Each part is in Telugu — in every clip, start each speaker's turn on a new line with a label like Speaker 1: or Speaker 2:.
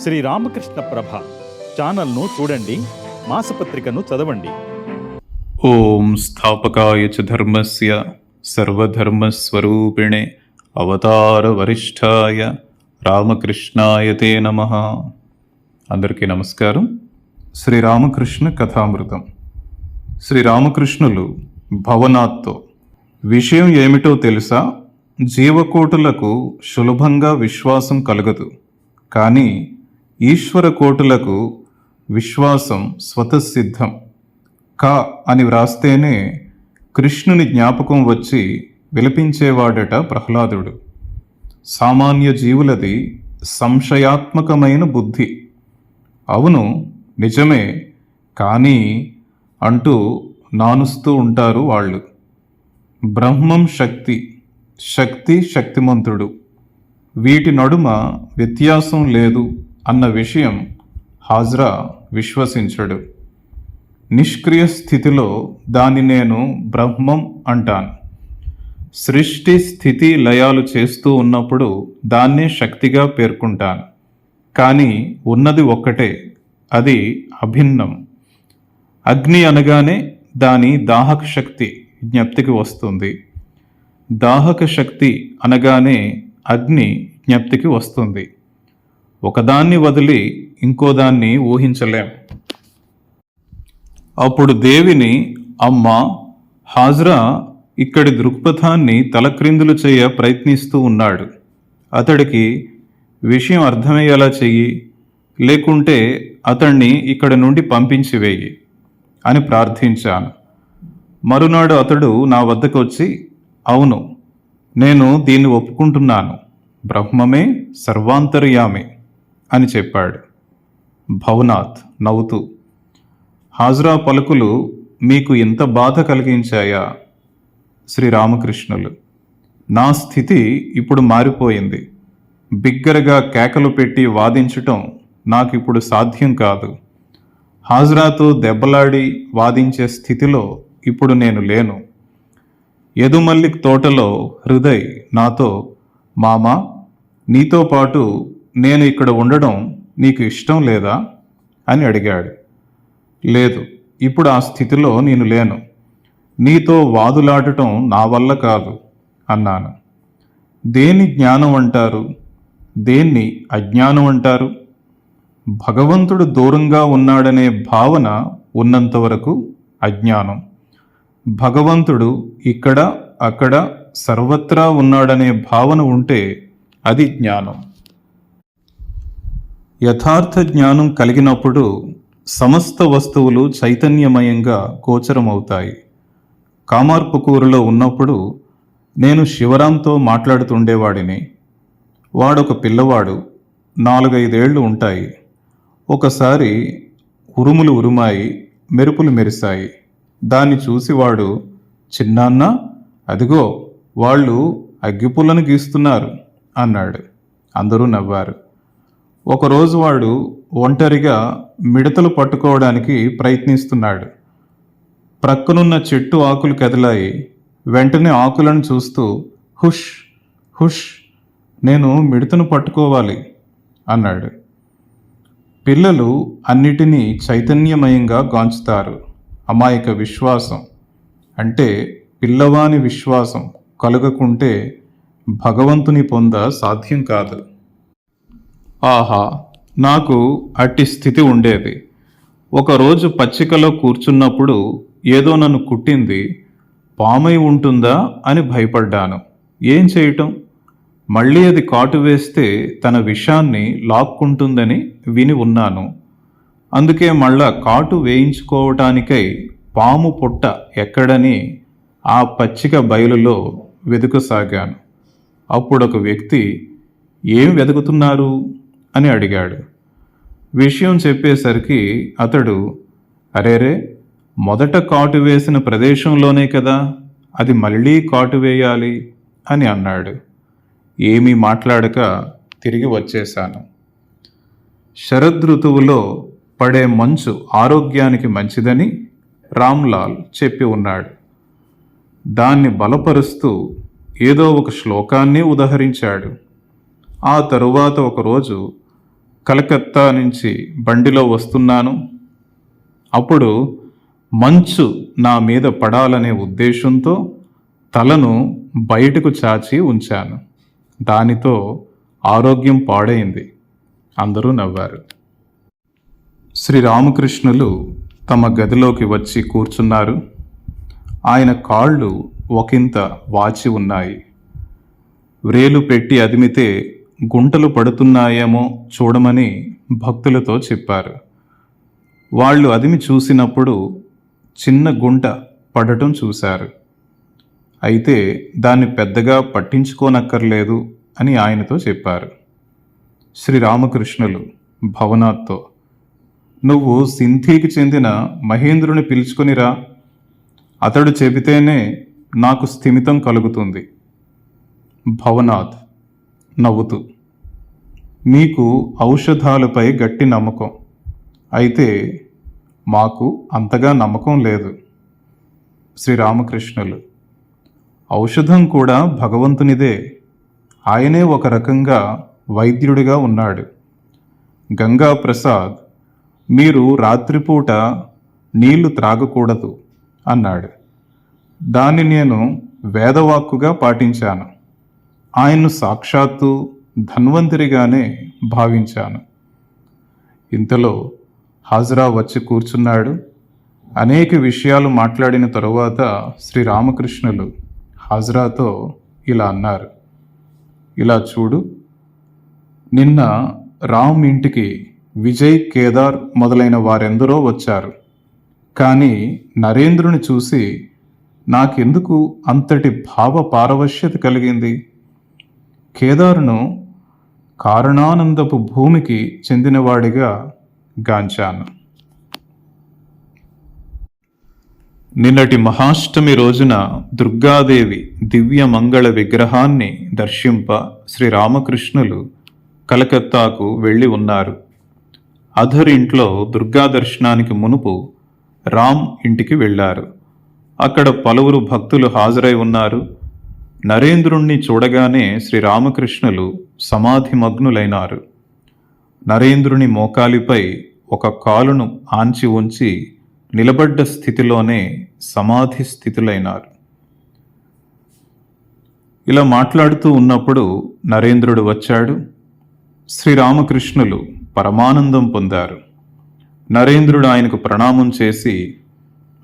Speaker 1: శ్రీ రామకృష్ణ ప్రభ ఛానల్ను చూడండి మాసపత్రికను చదవండి.
Speaker 2: ఓం స్థాపకాయ చ ధర్మస్య సర్వధర్మస్వరూపిణే అవతార వరిష్ఠాయ రామకృష్ణాయ తే నమ. అందరికీ నమస్కారం. శ్రీరామకృష్ణ కథామృతం. శ్రీరామకృష్ణులు భవనాత్తో విషయం ఏమిటో తెలుసా? జీవకోటులకు సులభంగా విశ్వాసం కలగదు. కానీ ఈశ్వర కోటులకు విశ్వాసం స్వతసిద్ధం. క అని వ్రాస్తేనే కృష్ణుని జ్ఞాపకం వచ్చి విలపించేవాడట ప్రహ్లాదుడు. సామాన్య జీవులది సంశయాత్మకమైన బుద్ధి. అవును నిజమే కానీ అంటూ నానుస్తూ ఉంటారు వాళ్ళు. బ్రహ్మం శక్తి శక్తి శక్తిమంతుడు. వీటి నడుమ వ్యత్యాసం లేదు. అన్న విషయం హాజ్రా విశ్వసించడు. నిష్క్రియ స్థితిలో దాన్ని నేను బ్రహ్మం అంటాను. సృష్టి స్థితి లయాలు చేస్తూ ఉన్నప్పుడు దాన్నే శక్తిగా పేర్కొంటాను. కానీ ఉన్నది ఒక్కటే అది అభిన్నం. అగ్ని అనగానే దాని దాహక శక్తి జ్ఞప్తికి వస్తుంది. దాహక శక్తి అనగానే అగ్ని జ్ఞప్తికి వస్తుంది. ఒకదాన్ని వదిలి ఇంకోదాన్ని ఊహించలేం. అప్పుడు దేవిని అమ్మ హాజ్రా ఇక్కడి దృక్పథాన్ని తలక్రిందులు చేయ ప్రయత్నిస్తూ ఉన్నాడు. అతడికి విషయం అర్థమయ్యేలా చెయ్యి లేకుంటే అతణ్ణి ఇక్కడి నుండి పంపించి వేయి అని ప్రార్థించాను. మరునాడు అతడు నా వద్దకు వచ్చి అవును నేను దీన్ని ఒప్పుకుంటున్నాను. బ్రహ్మమే సర్వాంతర్యామి. అని చెప్పాడు. భవనాథ్ నవ్వుతూ హాజరా పలుకులు మీకు ఇంత బాధ కలిగించాయా? శ్రీరామకృష్ణులు నా స్థితి ఇప్పుడు మారిపోయింది. బిగ్గరగా కేకలు పెట్టి వాదించటం నాకు ఇప్పుడు సాధ్యం కాదు. హాజరాతో దెబ్బలాడి వాదించే స్థితిలో ఇప్పుడు నేను లేను. యదుమల్లిక్ తోటలో హృదయ్ నాతో మామా నీతో పాటు నేను ఇక్కడ ఉండడం నీకు ఇష్టం లేదా? అని అడిగాడు. లేదు ఇప్పుడు ఆ స్థితిలో నేను లేను. నీతో వాదులాడటం నా వల్ల కాదు అన్నాను. దేన్ని జ్ఞానం అంటారు? దేన్ని అజ్ఞానం అంటారు? భగవంతుడు దూరంగా ఉన్నాడనే భావన ఉన్నంతవరకు అజ్ఞానం. భగవంతుడు ఇక్కడ అక్కడ సర్వత్రా ఉన్నాడనే భావన ఉంటే అది జ్ఞానం. యథార్థ జ్ఞానం కలిగినప్పుడు సమస్త వస్తువులు చైతన్యమయంగా గోచరమవుతాయి. కామార్పుకూరులో ఉన్నప్పుడు నేను శివరాంతో మాట్లాడుతుండేవాడిని. వాడొక పిల్లవాడు నాలుగైదేళ్ళు ఉంటాయి. ఒకసారి ఉరుములు ఉరుమాయి మెరుపులు మెరిశాయి. దాన్ని చూసి వాడు చిన్నాన్న అదిగో వాళ్ళు అగ్గిపుల్లను గీస్తున్నారు అన్నాడు. అందరూ నవ్వారు. ఒకరోజు వాడు ఒంటరిగా మిడతలు పట్టుకోవడానికి ప్రయత్నిస్తున్నాడు. ప్రక్కనున్న చెట్టు ఆకులు కదిలాయి. వెంటనే ఆకులను చూస్తూ హుష్ హుష్ నేను మిడతను పట్టుకోవాలి అన్నాడు. పిల్లలు అన్నిటినీ చైతన్యమయంగా గాంచుతారు. అమాయక విశ్వాసం అంటే పిల్లవాని విశ్వాసం కలుగకుంటే భగవంతుని పొంద సాధ్యం కాదు. ఆహా నాకు అట్టి స్థితి ఉండేది. ఒకరోజు పచ్చికలో కూర్చున్నప్పుడు ఏదో నన్ను కుట్టింది. పామై ఉంటుందా అని భయపడ్డాను. ఏం చేయటం? మళ్ళీ అది కాటు వేస్తే తన విషాన్ని లాక్కుంటుందని విని ఉన్నాను. అందుకే మళ్ళా కాటు వేయించుకోవటానికై పాము పుట్ట ఎక్కడని ఆ పచ్చిక బయలులో వెతుకసాగాను. అప్పుడొక వ్యక్తి ఏం వెతుకుతున్నారు? అని అడిగాడు. విషయం చెప్పేసరికి అతడు అరేరే మొదట కాటు వేసిన ప్రదేశంలోనే కదా అది మళ్ళీ కాటు వేయాలి? అని అన్నాడు. ఏమీ మాట్లాడక తిరిగి వచ్చేశాను. శరదృతువులో పడే మంచు ఆరోగ్యానికి మంచిదని రామ్లాల్ చెప్పి ఉన్నాడు. దాన్ని బలపరుస్తూ ఏదో ఒక శ్లోకాన్ని ఉదహరించాడు. ఆ తరువాత ఒకరోజు కలకత్తా నుంచి బండిలో వస్తున్నాను. అప్పుడు మంచు నా మీద పడాలనే ఉద్దేశంతో తలను బయటకు చాచి ఉంచాను. దానితో ఆరోగ్యం పాడైంది. అందరూ నవ్వారు. శ్రీరామకృష్ణులు తమ గదిలోకి వచ్చి కూర్చున్నారు. ఆయన కాళ్ళు ఒకంత వాచి ఉన్నాయి. వ్రేలు పెట్టి అదిమితే గుంటలు పడుతున్నాయేమో చూడమని భక్తులతో చెప్పారు. వాళ్ళు అదిమి చూసినప్పుడు చిన్న గుంట పడటం చూశారు. అయితే దాన్ని పెద్దగా పట్టించుకోనక్కర్లేదు అని ఆయనతో చెప్పారు. శ్రీరామకృష్ణులు భవనాథ్తో నువ్వు సింధీకి చెందిన మహేంద్రుని పిలుచుకునిరా. అతడు చెబితేనే నాకు స్థిమితం కలుగుతుంది. భవనాథ్ నవ్వుతూ. మీకు ఔషధాలపై గట్టి నమ్మకం. అయితే మాకు అంతగా నమ్మకం లేదు. శ్రీరామకృష్ణులు. ఔషధం కూడా భగవంతునిదే. ఆయనే ఒక రకంగా వైద్యుడిగా ఉన్నాడు. గంగా ప్రసాద్ మీరు రాత్రిపూట నీళ్ళు త్రాగకూడదు అన్నాడు. దాన్ని నేను వేదవాక్కుగా పాటించాను. ఆయన్ను సాక్షాత్తు ధన్వంతరిగానే భావించాను. ఇంతలో హాజరా వచ్చి కూర్చున్నాడు. అనేక విషయాలు మాట్లాడిన తరువాత శ్రీరామకృష్ణులు హాజరాతో ఇలా అన్నారు. ఇలా చూడు నిన్న రామ్ ఇంటికి విజయ్ కేదార్ మొదలైన వారెందరో వచ్చారు. కానీ నరేంద్రుని చూసి నాకెందుకు అంతటి భావ పారవశ్యత కలిగింది? కేదారును కారణానందపు భూమికి చెందినవాడిగా గాంచాను. నిన్నటి మహాష్టమి రోజున దుర్గాదేవి దివ్య మంగళ విగ్రహాన్ని దర్శింప శ్రీరామకృష్ణులు కలకత్తాకు వెళ్ళి ఉన్నారు. అధర్ ఇంట్లో దుర్గా దర్శనానికి మునుపు రామ్ ఇంటికి వెళ్ళారు. అక్కడ పలువురు భక్తులు హాజరై ఉన్నారు. నరేంద్రుణ్ణి చూడగానే శ్రీరామకృష్ణులు సమాధిమగ్నులైనారు. నరేంద్రుని మోకాలిపై ఒక కాలును ఆంచి ఉంచి నిలబడ్డ స్థితిలోనే సమాధి స్థితులైనారు. ఇలా మాట్లాడుతూ ఉన్నప్పుడు నరేంద్రుడు వచ్చాడు. శ్రీరామకృష్ణులు పరమానందం పొందారు. నరేంద్రుడు ఆయనకు ప్రణామం చేసి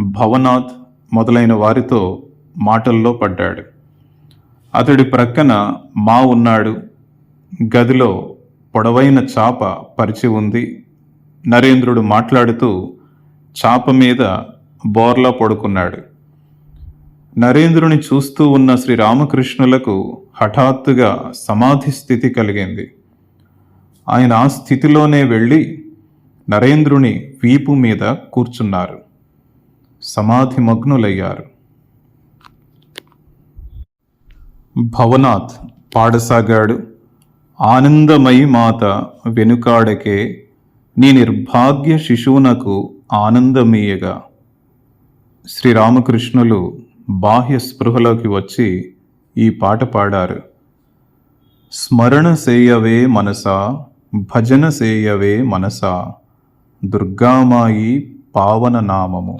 Speaker 2: భవనాథ్ మొదలైన వారితో మాటల్లో పడ్డాడు. అతడి ప్రక్కన మా ఉన్నాడు. గదిలో పొడవైన చాప పరిచి ఉంది. నరేంద్రుడు మాట్లాడుతూ చాప మీద బోర్లా పడుకున్నాడు. నరేంద్రుని చూస్తూ ఉన్న శ్రీరామకృష్ణులకు హఠాత్తుగా సమాధి స్థితి కలిగింది. ఆయన ఆ స్థితిలోనే వెళ్ళి నరేంద్రుని వీపు మీద కూర్చున్నారు. సమాధి మగ్నులయ్యారు. భవనాథ్ పాడసాగాడు ఆనందమయి మాత వెనుకాడకే నీ నిర్భాగ్య శిశువునకు ఆనందమీయగా. శ్రీరామకృష్ణులు బాహ్య స్పృహలోకి వచ్చి ఈ పాట పాడారు. స్మరణ సేయవే మనసా భజన సేయవే మనసా దుర్గామాయి పావన నామము.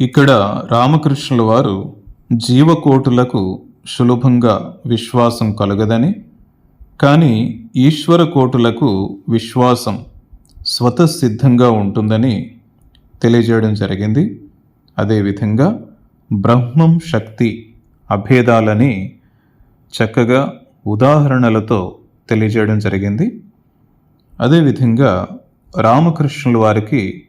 Speaker 2: ఇక్కడ రామకృష్ణుల వారు జీవకోటులకు సులభంగా విశ్వాసం కలగదని కానీ ఈశ్వర కోటులకు విశ్వాసం స్వతసిద్ధంగా ఉంటుందని తెలియజేయడం జరిగింది. అదేవిధంగా బ్రహ్మం శక్తి అభేదాలని చక్కగా ఉదాహరణలతో తెలియజేయడం జరిగింది. అదేవిధంగా రామకృష్ణుల వారికి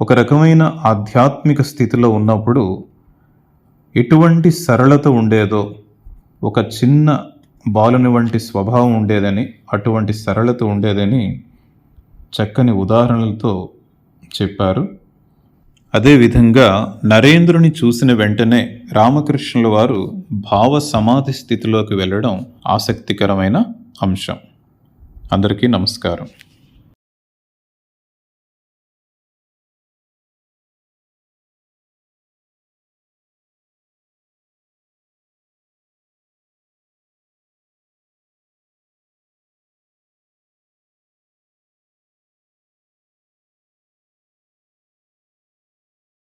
Speaker 2: ఒక రకమైన ఆధ్యాత్మిక స్థితిలో ఉన్నప్పుడు ఎటువంటి సరళత ఉండేదో ఒక చిన్న బాలుని వంటి స్వభావం ఉండేదని అటువంటి సరళత ఉండేదని చక్కని ఉదాహరణలతో చెప్పారు. అదేవిధంగా నరేంద్రుని చూసిన వెంటనే రామకృష్ణుల వారు భావ సమాధి స్థితిలోకి వెళ్ళడం ఆసక్తికరమైన అంశం. అందరికీ నమస్కారం.